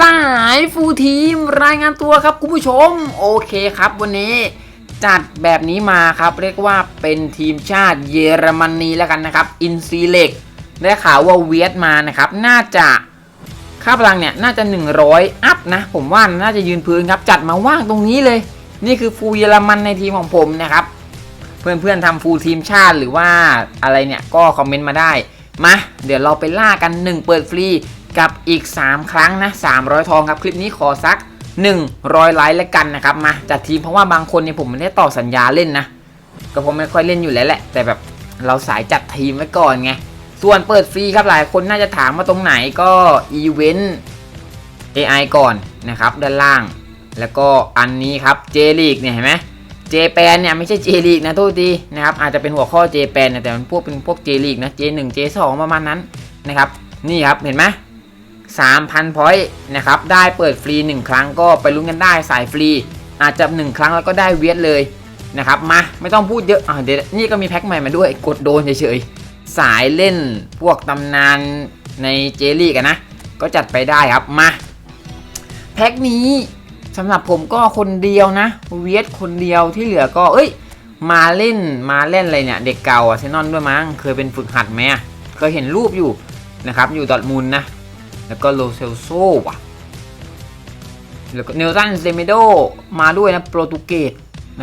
สายฟูลทีมรายงานตัวครับคุณผู้ชม โอเคครับวันนี้จัดแบบนี้มาครับ เรียกว่าเป็นทีมชาติเยอรมนีแล้วกันนะครับ อินซีเล็กได้ข่าวว่าเวียดมานะครับ น่าจะค่าพลังเนี่ยน่าจะ 100 อัพนะ ผมว่าน่าจะยืนพื้นครับ จัดมาว่างตรงนี้เลย นี่คือฟูลเยอรมันในทีมของผมนะครับ เพื่อนๆทำฟูลทีมชาติหรือว่าอะไรเนี่ยก็คอมเมนต์มาได้มาเดี๋ยวเราไปล่ากัน 1 เปิดฟรี กับอีก 3 ครั้งนะ300 ทองครับ คลิปนี้ขอสัก 100 ไลค์แล้วกันนะครับ มาจัดทีมเพราะว่าบางคนเนี่ยผมไม่ได้ต่อสัญญาเล่นนะ ก็ผมไม่ค่อยเล่นอยู่แล้วแหละ แต่แบบเราสายจัดทีมไว้ก่อนไง ส่วนเปิดฟรีครับหลายคนน่าจะถามว่าตรงไหนก็อีเวนต์ AI ก่อนนะครับ ด้านล่าง แล้วก็อันนี้ครับ J League เนี่ยเห็นไหมเจแปนเนี่ยไม่ใช่ J League นะโทษทีนะครับอาจจะเป็นหัวข้อ J แปนแต่มันพวกเป็นพวก J League นะ J1 J2 ประมาณนั้นนะครับนี่ครับเห็นไหม 3,000 พอยต์นะครับ ได้เปิดฟรี 1 ครั้งก็ไปลุ้นกันได้สายฟรี อาจจะ 1 ครั้งแล้วก็ได้เวียดเลยนะครับ มาไม่ต้องพูดเยอะอะเดี๋ยวนี่ก็มีแพ็คใหม่มาด้วย กดโดนเฉยๆ สายเล่นพวกตำนานในเจลี่กันนะ ก็จัดไปได้ครับ มา แพ็คนี้สำหรับผมก็คนเดียวนะ เวียดคนเดียวที่เหลือก็ เอ้ย มาเล่นมาเล่นอะไรเนี่ย เด็กเก่าอะเซนอนด้วยมั้ง เคยเป็นฝึกหัดไหมเคยเห็นรูปอยู่นะครับ อยู่ดอทมุนด์นะ แล้วก็โลเซลโซว่ะ แล้วก็เนลตันเซเมโดมาด้วยนะโปรตุเกส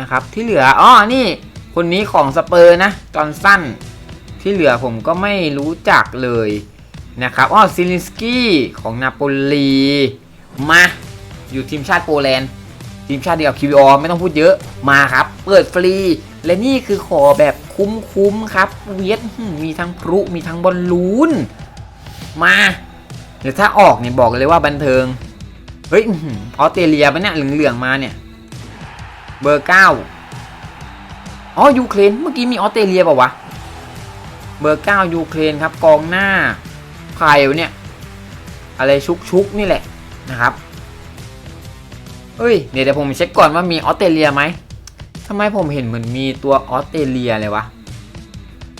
นะครับ ที่เหลืออ๋อนี่คนนี้ของสเปอร์นะจอห์นสันที่เหลือผมก็ไม่รู้จักเลยนะครับอ๋อซิลินสกี้ของนาโปลีมาอยู่ทีมชาติโปแลนด์ทีมชาติเดียวกับ QVR ไม่ต้องพูดเยอะมาครับ เปิดฟรี และนี่คือขอแบบคุ้มๆครับ เวียดมมีทั้งพลุมีทั้งบอลลูน มา เดี๋ยวถ้าออกเนี่ยบอกเลยว่าบันเทิง เฮ้ยออสเตรเลียปะเนี่ยเหลืองๆมาเนี่ย เบอร์เก้าอ๋อยูเครนเมื่อกี้มีออสเตรเลียเปล่าวะ เบอร์เก้ายูเครนครับกองหน้าใครเนี่ย อะไรชุกๆนี่แหละนะครับเอ้ยเดี๋ยวเดี๋ยวผมเช็คก่อนว่ามีออสเตรเลียไหมทำไมผมเห็นเหมือนมีตัวออสเตรเลียเลยวะ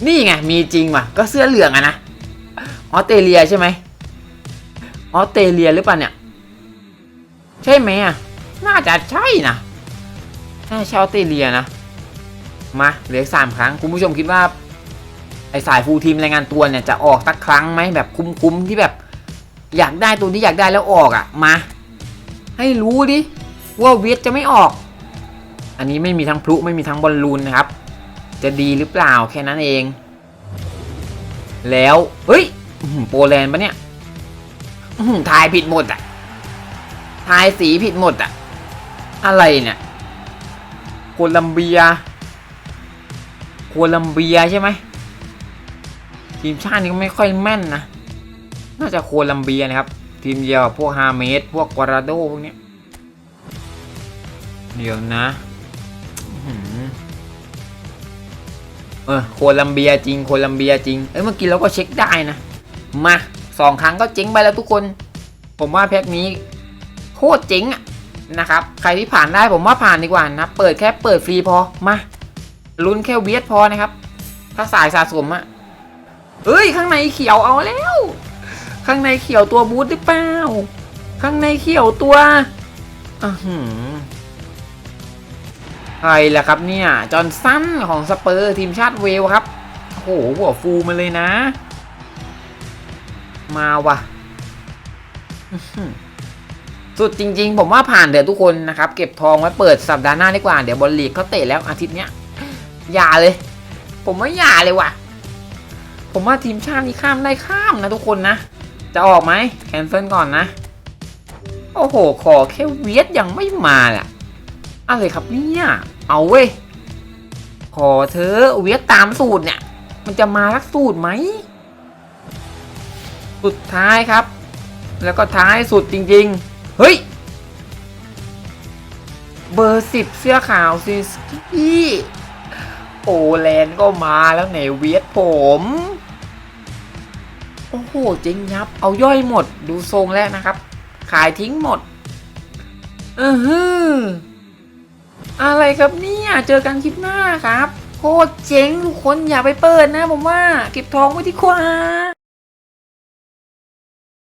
นี่ไงมีจริงว่ะ ก็เสื้อเหลืองอะนะ ออสเตรเลียใช่ไหม ออสเตรเลียหรือเปล่าเนี่ย ใช่ไหมอะ น่าจะใช่นะน่าใช่ออสเตรเลียนะ มาเหลืออกสามครั้ง คุณผู้ชมคิดว่า ไอสายฟูลทีมรายงานตัวเนี่ยจะออกสักครั้งไหมแบบคุ้มๆที่แบบ อยากได้ตัวที่อยากได้แล้วออกอะ มา ให้รู้ดิว่าเวียดจะไม่ออก อันนี้ไม่มีทั้งพลุไม่มีทั้งบอลลูนนะครับ จะดีหรือเปล่าแค่นั้นเอง แล้ว เฮ้ยโปแลนด์ปะเนี่ย อื้อหือทายผิดหมดอะ ทายสีผิดหมดอะ อะไรเนี่ย โคลัมเบีย โคลัมเบียใช่ไหม ทีมชาตินี้ก็ไม่ค่อยแม่นนะ น่าจะโคลัมเบียนะครับ ทีมเดียวกับพวกฮาเมสพวกกวาราโดพวกเนี้ย เดี๋ยวนะเออโคลัมเบียจริง โคลัมเบียจริง เอ้ยเมื่อกี้เราก็เช็คได้นะ มา สองครั้งก็เจ๊งไปแล้วทุกคน ผมว่าแพ็คนี้โคตรเจ๊งนะครับ ใครที่ผ่านได้ผมว่าผ่านดีกว่านะ เปิดแค่เปิดฟรีพอ มาลุ้นแค่เวียดพอนะครับ ถ้าสายสะสมอะเอ้ย ข้างในเขียวเอาแล้ว ข้างในเขียวตัวบูทหรือเปล่า ข้างในเขียวตัวอือหือใครล่ะครับเนี่ย จอห์นสันของสเปอร์ทีมชาติเวลครับ โอ้โหหัวฟูมาเลยนะ มาว่ะสุดจริง ๆ ผมว่าผ่านเดี๋ยวทุกคนนะครับ เก็บทองไว้เปิดสัปดาห์หน้าดีกว่า เดี๋ยวบอลลีกเขาเตะแล้วอาทิตย์เนี้ย อย่าเลย ผมว่าอย่าเลยว่ะ ผมว่าทีมชาตินี้ข้ามได้ข้ามนะทุกคนนะ จะออกไหมแคนเซิลก่อนนะ โอ้โห ขอแค่เวียดยังไม่มาล่ะอะไรครับเนี่ยเอาเว้ย ขอเธอเวียดตามสูตรเนี่ย มันจะมาลักสูตรไหม สุดท้ายครับ แล้วก็ท้ายสุดจริงๆ เฮ้ย เบอร์สิบเสื้อขาวซิสกี้โอแลนก็มาแล้วไหนเวียดผม โอ้โหจริงครับ เอาย่อยหมดดูทรงแล้วนะครับ ขายทิ้งหมดอือฮืออะไรครับเนี่ยเจอกันคลิปหน้าครับ โคตรเจ๋งทุกคนอย่าไปเปิดนะผมว่า เก็บทองไว้ดีกว่า